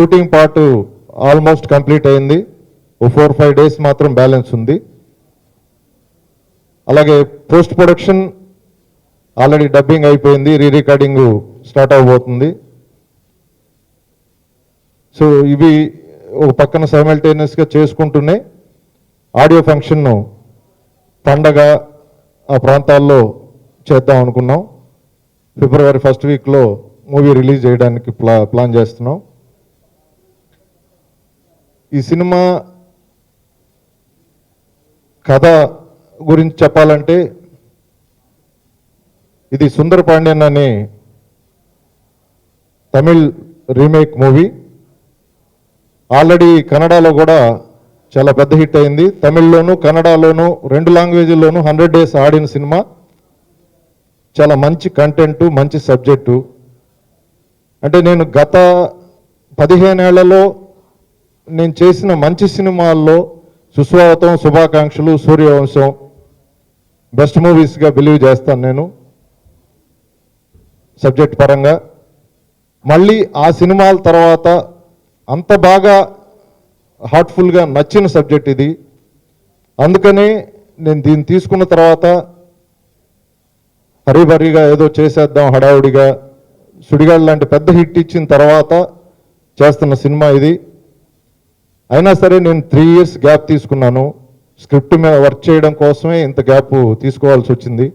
Shooting part almost complete అయింది. ఓ four five days మాత్రం బ్యాలెన్స్ ఉంది. అలాగే పోస్ట్ ప్రొడక్షన్ ఆల్రెడీ డబ్బింగ్ అయిపోయింది. రీ రికార్డింగ్ స్టార్ట్ అవబోతుంది. సో ఇవి ఒక పక్కన సైమల్టేనియస్గా చేసుకుంటూనే ఆడియో ఫంక్షన్ను పండగ ఆ ప్రాంతాల్లో చేద్దాం అనుకున్నాం. ఫిబ్రవరి ఫస్ట్ వీక్లో మూవీ రిలీజ్ చేయడానికి ప్లా ప్లాన్ చేస్తున్నాం. ఈ సినిమా కథ గురించి చెప్పాలంటే ఇది సుందర పాండ్యన్ అనే తమిళ్ రీమేక్ మూవీ. ఆల్రెడీ కన్నడలో కూడా చాలా పెద్ద హిట్ అయింది. తమిళ్ళోను కన్నడలోను రెండు లాంగ్వేజ్లోనూ హండ్రెడ్ డేస్ ఆడిన సినిమా. చాలా మంచి కంటెంట్ మంచి సబ్జెక్టు. అంటే నేను గత పదిహేనేళ్ళలో నేను చేసిన మంచి సినిమాల్లో సుస్వాగతం శుభాకాంక్షలు సూర్యవంశం బెస్ట్ మూవీస్గా బిలీవ్ చేస్తాను నేను. సబ్జెక్ట్ పరంగా. మళ్ళీ ఆ సినిమాల తర్వాత అంత బాగా హార్ట్ఫుల్గా నచ్చిన సబ్జెక్ట్ ఇది. అందుకనే నేను దీన్ని తీసుకున్న తర్వాత హరిబరిగా ఏదో చేసేద్దాం హడావుడిగా. సుడిగాడు లాంటి పెద్ద హిట్ ఇచ్చిన తర్వాత చేస్తున్న సినిమా ఇది. అయినా సరే నేను త్రీ ఇయర్స్ గ్యాప్ తీసుకున్నాను. స్క్రిప్ట్ మీద వర్క్ చేయడం కోసమే ఇంత గ్యాప్ తీసుకోవాల్సి వచ్చింది.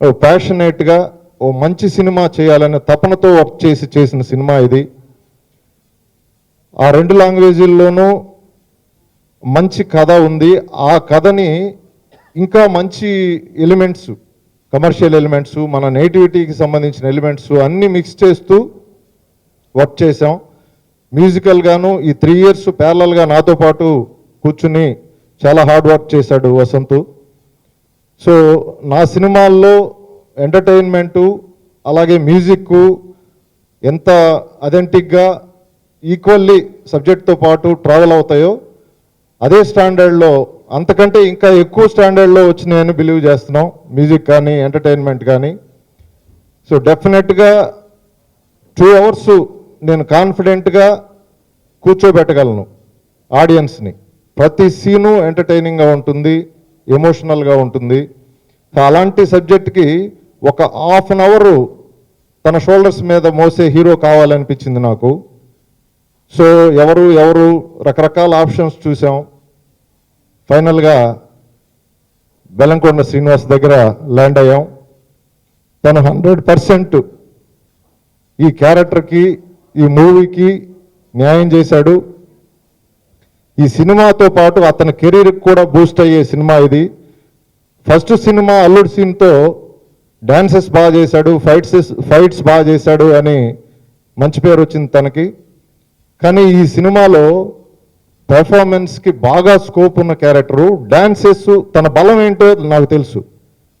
ఓ ప్యాషనేట్గా ఓ మంచి సినిమా చేయాలనే తపనతో వర్క్ చేసి చేసిన సినిమా ఇది. ఆ రెండు లాంగ్వేజీల్లోనూ మంచి కథ ఉంది. ఆ కథని ఇంకా మంచి ఎలిమెంట్స్ కమర్షియల్ ఎలిమెంట్స్ మన నేటివిటీకి సంబంధించిన ఎలిమెంట్స్ అన్నీ మిక్స్ చేస్తూ వర్క్ చేసాం మ్యూజికల్ గాను ఈ త్రీ ఇయర్స్ ప్యారలల్గా నాతో పాటు కూర్చుని చాలా హార్డ్ వర్క్ చేశాడు వసంత్. సో నా సినిమాల్లో ఎంటర్టైన్మెంటు అలాగే మ్యూజిక్ ఎంత అథెంటిక్గా ఈక్వల్లీ సబ్జెక్ట్తో పాటు ట్రావెల్ అవుతాయో అదే స్టాండర్డ్లో అంతకంటే ఇంకా ఎక్కువ స్టాండర్డ్లో వచ్చినాయని బిలీవ్ చేస్తున్నాం మ్యూజిక్ కానీ ఎంటర్టైన్మెంట్ కానీ. సో డెఫినెట్గా టూ అవర్స్ నేను కాన్ఫిడెంట్గా కూర్చోబెట్టగలను ఆడియన్స్ని ప్రతి సీను ఎంటర్టైనింగ్గా ఉంటుంది ఎమోషనల్గా ఉంటుంది. అలాంటి సబ్జెక్ట్కి ఒక హాఫ్ అన్ అవరు తన షోల్డర్స్ మీద మోసే హీరో కావాలనిపించింది నాకు. సో ఎవరు ఎవరు రకరకాల ఆప్షన్స్ చూసాం. ఫైనల్గా బెల్లంకొండ శ్రీనివాస్ దగ్గర ల్యాండ్ అయ్యాం. తను హండ్రెడ్ పర్సెంట్ ఈ క్యారెక్టర్కి ఈ మూవీకి న్యాయం చేశాడు. ఈ సినిమాతో పాటు అతని కెరీర్కి కూడా బూస్ట్ అయ్యే సినిమా ఇది. ఫస్ట్ సినిమా అల్లుడు సీన్తో డాన్సెస్ బాగా చేశాడు ఫైట్స్ ఫైట్స్ బాగా చేశాడు అని మంచి పేరు వచ్చింది తనకి. కానీ ఈ సినిమాలో పెర్ఫార్మెన్స్కి బాగా స్కోప్ ఉన్న క్యారెక్టరు డాన్సెస్ తన బలం ఏంటో నాకు తెలుసు.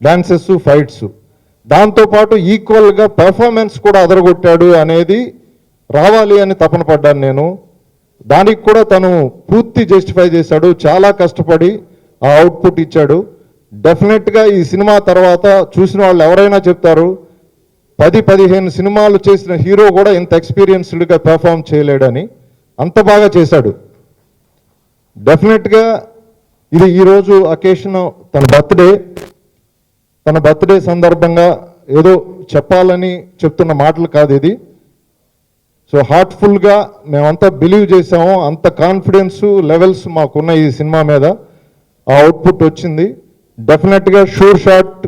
Dances fights. దాంతోపాటు ఈక్వల్గా పెర్ఫార్మెన్స్ కూడా అదరగొట్టాడు అనేది రావాలి అని తపన పడ్డాను నేను. దానికి కూడా తను పూర్తి జస్టిఫై చేశాడు. చాలా కష్టపడి ఆ అవుట్పుట్ ఇచ్చాడు. డెఫినెట్గా ఈ సినిమా తర్వాత చూసిన వాళ్ళు ఎవరైనా చెప్తారు పది పదిహేను సినిమాలు చేసిన హీరో కూడా ఇంత ఎక్స్పీరియన్స్డ్గా పెర్ఫామ్ చేయలేడని. అంత బాగా చేశాడు. డెఫినెట్గా ఇది ఈరోజు అకేషన్ తన బర్త్డే తన బర్త్డే సందర్భంగా ఏదో చెప్పాలని చెప్తున్న మాటలు కాదు ఇది. సో హార్ట్ఫుల్గా మేమంతా బిలీవ్ చేసాము అంత కాన్ఫిడెన్స్ లెవెల్స్ మాకున్న ఈ సినిమా మీద. ఆ అవుట్పుట్ వచ్చింది. డెఫినెట్గా షూర్ షాట్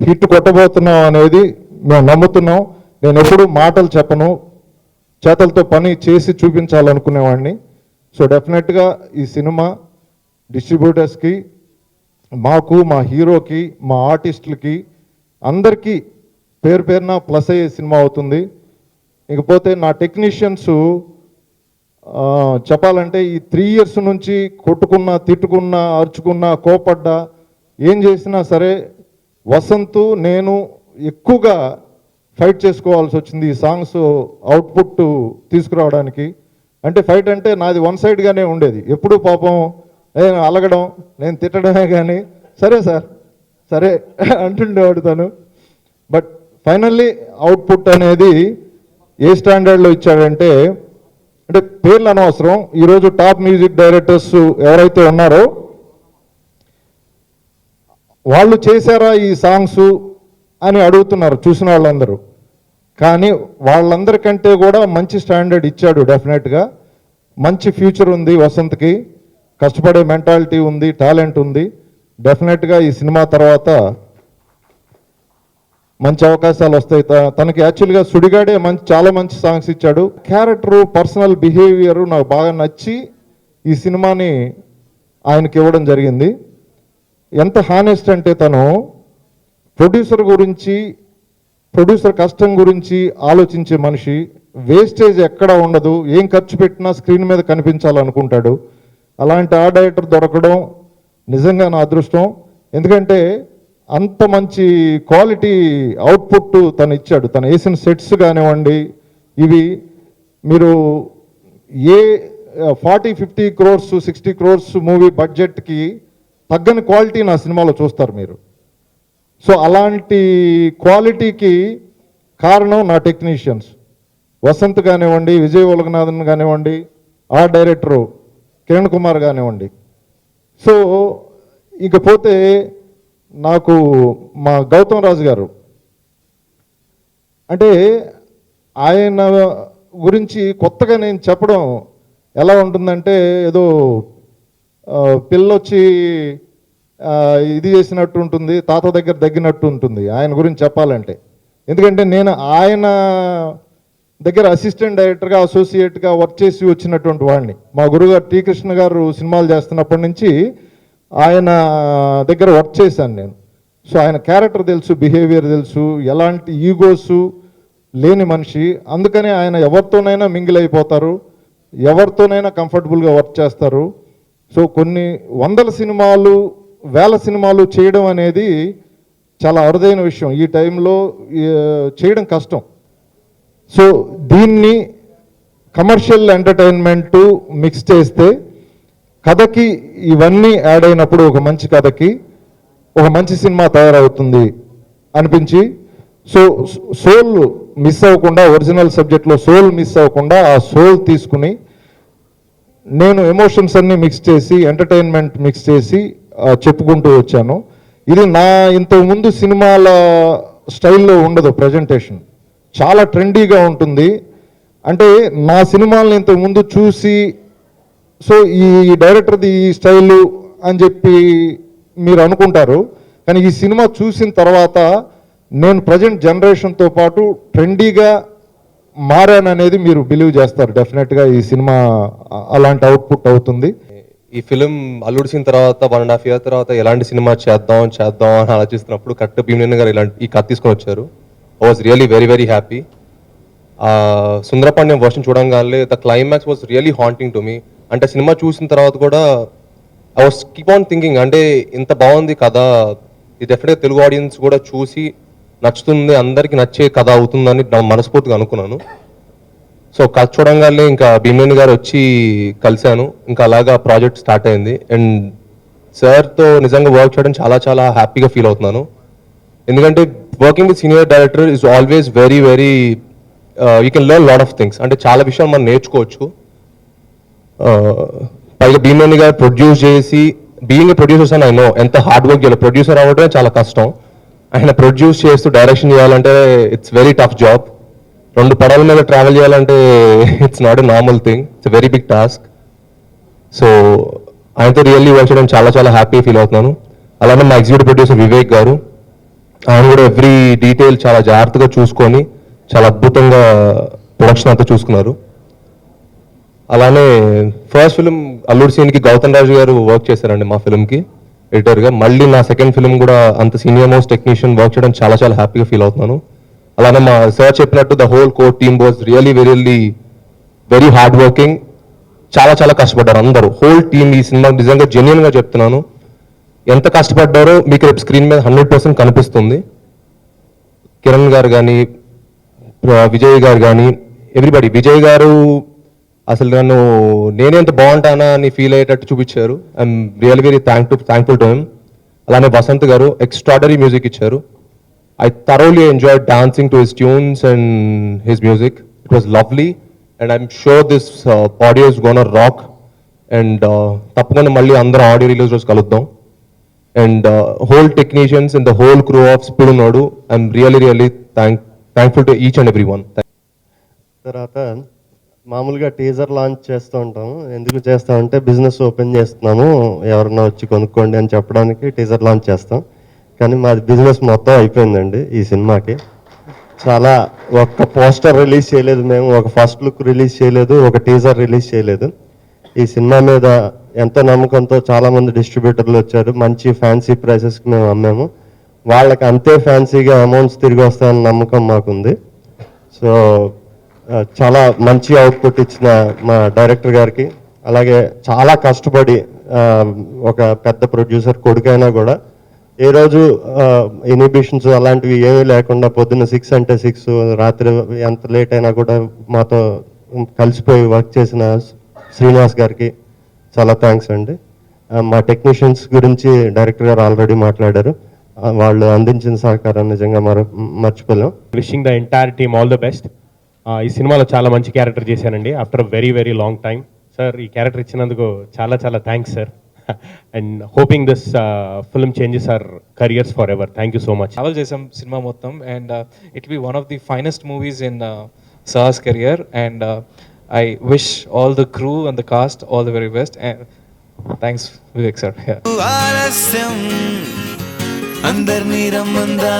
హిట్ కొట్టబోతున్నాం అనేది మేము నమ్ముతున్నాం. నేను ఎప్పుడు మాటలు చెప్పను. చేతలతో పని చేసి చూపించాలనుకునేవాడిని. సో డెఫినెట్గా ఈ సినిమా డిస్ట్రిబ్యూటర్స్కి మాకు మా హీరోకి మా ఆర్టిస్టులకి అందరికీ పేరు పేరున ప్లస్ అయ్యే సినిమా అవుతుంది. ఇకపోతే నా టెక్నీషియన్స్ చెప్పాలంటే ఈ త్రీ ఇయర్స్ నుంచి కొట్టుకున్నా తిట్టుకున్నా అరుచుకున్నా కోపడ్డా ఏం చేసినా సరే వసంత్ నేను ఎక్కువగా ఫైట్ చేసుకోవాల్సి వచ్చింది ఈ సాంగ్స్ అవుట్పుట్ తీసుకురావడానికి. అంటే ఫైట్ అంటే నాది వన్ సైడ్గానే ఉండేది. ఎప్పుడు పాపం నేను అలగడం నేను తిట్టడమే కానీ సరే సార్ సరే అంటుండేవాడు తను. బట్ ఫైనల్లీ అవుట్పుట్ అనేది ఏ స్టాండర్డ్లో ఇచ్చాడంటే అంటే పేర్లు అనవసరం. ఈరోజు టాప్ మ్యూజిక్ డైరెక్టర్స్ ఎవరైతే ఉన్నారో వాళ్ళు చేశారా ఈ సాంగ్స్ అని అడుగుతున్నారు చూసిన వాళ్ళందరూ. కానీ వాళ్ళందరికంటే కూడా మంచి స్టాండర్డ్ ఇచ్చాడు డెఫినెట్గా. మంచి ఫ్యూచర్ ఉంది వసంత్కి. కష్టపడే మెంటాలిటీ ఉంది టాలెంట్ ఉంది. డెఫినెట్గా ఈ సినిమా తర్వాత మంచి అవకాశాలు వస్తాయి. తనకి యాక్చువల్గా సుడిగాడే మంచి చాలా మంచి సాంగ్స్ ఇచ్చాడు. క్యారెక్టరు పర్సనల్ బిహేవియర్ నాకు బాగా నచ్చి ఈ సినిమాని ఆయనకి ఇవ్వడం జరిగింది. ఎంత హానెస్ట్ అంటే తను ప్రొడ్యూసర్ గురించి ప్రొడ్యూసర్ కష్టం గురించి ఆలోచించే మనిషి వేస్టేజ్ ఎక్కడ ఉండదు. ఏం ఖర్చు పెట్టినా స్క్రీన్ మీద కనిపించాలనుకుంటాడు. అలాంటి ఆ డైరెక్టర్ దొరకడం నిజంగా నా అదృష్టం. ఎందుకంటే అంత మంచి క్వాలిటీ అవుట్పుట్ తను ఇచ్చాడు తను వేసిన సెట్స్ కానివ్వండి ఇవి మీరు ఏ forty fifty crores sixty crores movie బడ్జెట్కి తగ్గని క్వాలిటీ నా సినిమాలో చూస్తారు మీరు. సో అలాంటి క్వాలిటీకి కారణం నా టెక్నీషియన్స్. వసంత్ కానివ్వండి విజయ్ ఒలగనాథన్ కానివ్వండి ఆ డైరెక్టరు కిరణ్ కుమార్ కానివ్వండి. సో ఇకపోతే నాకు మా గౌతమ్ రాజు గారు అంటే ఆయన గురించి కొత్తగా నేను చెప్పడం ఎలా ఉంటుందంటే ఏదో పిల్లొచ్చి ఇది చేసినట్టు ఉంటుంది తాత దగ్గర తగ్గినట్టు ఉంటుంది ఆయన గురించి చెప్పాలంటే. ఎందుకంటే నేను ఆయన దగ్గర అసిస్టెంట్ డైరెక్టర్గా అసోసియేట్గా వర్క్ చేసి వచ్చినటువంటి వాడిని. మా గురుగారు టీ కృష్ణ గారు సినిమాలు చేస్తున్నప్పటి నుంచి ఆయన దగ్గర వర్క్ చేశాను నేను. సో ఆయన క్యారెక్టర్ తెలుసు బిహేవియర్ తెలుసు ఎలాంటి ఈగోస్ లేని మనిషి. అందుకని ఆయన ఎవరితోనైనా మింగిల్ అయిపోతారు ఎవరితోనైనా కంఫర్టబుల్గా వర్క్ చేస్తారు. సో కొన్ని వందల సినిమాలు వేల సినిమాలు చేయడం అనేది చాలా అరుదైన విషయం. ఈ టైంలో చేయడం కష్టం. సో దీన్ని కమర్షియల్ ఎంటర్టైన్మెంట్ మిక్స్ చేస్తే కథకి ఇవన్నీ యాడ్ అయినప్పుడు ఒక మంచి కథకి ఒక మంచి సినిమా తయారవుతుంది అనిపించి సో సోల్ మిస్ అవ్వకుండా ఒరిజినల్ సబ్జెక్ట్లో సోల్ మిస్ అవ్వకుండా ఆ సోల్ తీసుకుని నేను ఎమోషన్స్ అన్నీ మిక్స్ చేసి ఎంటర్టైన్మెంట్ మిక్స్ చేసి చెప్పుకుంటూ వచ్చాను. ఇది నా ఇంతకుముందు సినిమాల స్టైల్లో ఉండదు ప్రజెంటేషన్ చాలా ట్రెండీగా ఉంటుంది. అంటే నా సినిమాలను ఇంతకు ముందు చూసి సో ఈ డైరెక్టర్ది ఈ స్టైలు అని చెప్పి మీరు అనుకుంటారు. కానీ ఈ సినిమా చూసిన తర్వాత నేను ప్రజెంట్ జనరేషన్తో పాటు ట్రెండీగా మారాననేది మీరు బిలీవ్ చేస్తారు. డెఫినెట్గా ఈ సినిమా అలాంటి అవుట్పుట్ అవుతుంది. ఈ ఫిలిం అల్లుడిసిన తర్వాత వన్ అండ్ హాఫ్ ఇయర్ తర్వాత ఎలాంటి సినిమా చేద్దాం చేద్దాం అని ఆలోచిస్తున్నప్పుడు కరెక్ట్ భీమనేని గారు ఇలాంటి ఈ కథ తీసుకొని వచ్చారు. I was really very very happy Sundarapandian version చూడంగానే the climax was really haunting to me అంటే సినిమా చూసిన తర్వాత కూడా I was keep on thinking అంటే ఇంత బాగుంది కథ ఇది డెఫినెట్గా తెలుగు ఆడియన్స్ కూడా చూసి నచ్చుతుంది అందరికీ నచ్చే కథ అవుతుందని నా మనస్ఫూర్తిగా అనుకున్నాను. సో కథ చూడంగానే ఇంకా భీమేని గారు వచ్చి కలిశాను. ఇంకా అలాగా ప్రాజెక్ట్ స్టార్ట్ అయింది. అండ్ సార్తో నిజంగా వర్క్ చేయడం చాలా చాలా హ్యాపీగా ఫీల్ అవుతున్నాను. ఎందుకంటే working with senior director is always very very you can learn lot of things అంటే చాలా విషయాలు మనం నేర్చుకోవచ్చు. పైగా భీమేని గారు ప్రొడ్యూస్ చేసి బీయింగ్ ప్రొడ్యూసర్స్ అని నో ఎంత హార్డ్ వర్క్ చేయాలి. ప్రొడ్యూసర్ అవ్వడమే చాలా కష్టం. ఆయన ప్రొడ్యూస్ చేస్తూ డైరెక్షన్ చేయాలంటే ఇట్స్ వెరీ టఫ్ జాబ్ రెండు పడవల మీద ట్రావెల్ చేయాలంటే it's not a normal thing it's very big task so ఆయనతో రియల్లీ వర్క్ చేయడం చాలా చాలా హ్యాపీ ఫీల్ అవుతున్నాను. అలానే మా ఎగ్జిక్యూటివ్ ప్రొడ్యూసర్ వివేక్ గారు ఆయన కూడా ఎవ్రీ డీటెయిల్ చాలా జాగ్రత్తగా చూసుకొని చాలా అద్భుతంగా ప్రొడక్షన్ అంతా చూసుకున్నారు. అలానే ఫస్ట్ ఫిలిం అల్లూరి సీన్కి గౌతమ్ రాజు గారు వర్క్ చేశారండి మా ఫిలింకి. ఎడిటర్గా మళ్ళీ నా సెకండ్ ఫిలిం కూడా అంత సీనియర్ మోస్ట్ టెక్నీషియన్ వర్క్ చేయడం చాలా చాలా హ్యాపీగా ఫీల్ అవుతున్నాను. అలానే మా సార్ చెప్పినట్టు the whole core team was really very very hard working చాలా చాలా కష్టపడ్డారు అందరూ. హోల్ టీమ్ ఈ సినిమా నిజంగా జెన్యున్గా చెప్తున్నాను. ఎంత కష్టపడ్డారో మీకు రేపు స్క్రీన్ మీద హండ్రెడ్ పర్సెంట్ కనిపిస్తుంది. కిరణ్ గారు కానీ విజయ్ గారు కానీ ఎవ్రీబడి విజయ్ గారు అసలు నన్ను నేనే ఎంత బాగుంటానా అని ఫీల్ అయ్యేటట్టు చూపించారు. I'm real very thank to thankful to him అలానే వసంత్ గారు ఎక్స్ట్రాడరీ మ్యూజిక్ ఇచ్చారు. I thoroughly enjoy dancing to his tunes and his music it was lovely and I'm sure this audio is gonna rock and తప్పకుండా మళ్ళీ అందరం audio release రోజు కలుద్దాం. And whole technicians in the whole crew of speed ఉన్నాడు I'm really really thank thankful to each and every one తర్వాత మామూలుగా teaser launch చేస్తూ ఉంటాము ఎందుకు చేస్తామంటే బిజినెస్ ఓపెన్ చేస్తున్నాము. ఎవరన్నా వచ్చి కొనుక్కోండి అని చెప్పడానికి టీజర్ లాంచ్ చేస్తాం. కానీ మాది బిజినెస్ మొత్తం అయిపోయిందండి ఈ సినిమాకి. చాలా ఒక్క పోస్టర్ రిలీజ్ చేయలేదు మేము. ఒక ఫస్ట్ లుక్ రిలీజ్ చేయలేదు. ఒక టీజర్ రిలీజ్ చేయలేదు. ఈ సినిమా మీద ఎంతో నమ్మకంతో చాలామంది డిస్ట్రిబ్యూటర్లు వచ్చారు. మంచి ఫ్యాన్సీ ప్రైసెస్కి మేము అమ్మాము. వాళ్ళకి అంతే ఫ్యాన్సీగా అమౌంట్స్ తిరిగి వస్తాయని నమ్మకం మాకుంది. సో చాలా మంచి అవుట్పుట్ ఇచ్చిన మా డైరెక్టర్ గారికి. అలాగే చాలా కష్టపడి ఒక పెద్ద ప్రొడ్యూసర్ కొడుకైనా కూడా. ఏ రోజు ఇనిబిషన్స్ అలాంటివి ఏమీ లేకుండా పొద్దున్న సిక్స్ అంటే సిక్స్ రాత్రి ఎంత లేట్ అయినా కూడా మాతో కలిసిపోయి వర్క్ చేసిన శ్రీనివాస్ గారికి చాలా థ్యాంక్స్ అండి. మా టెక్నీషియన్స్ గురించి డైరెక్టర్ గారు ఆల్రెడీ మాట్లాడారు. వాళ్ళు అందించిన సహకారం నిజంగా మర మర్చిపోలేం. Wishing the entire team all the best ఈ సినిమాలో చాలా మంచి క్యారెక్టర్ చేశానండి. After very very long time sir ఈ క్యారెక్టర్ ఇచ్చినందుకు చాలా చాలా thanks sir and hoping this film changes our careers forever thank you so much travel చేసాం సినిమా మొత్తం. And it be one of the finest movies in sauce career and I wish all the crew and the cast all the very best and thanks Vivek sir అందరినీ రమ్మందా?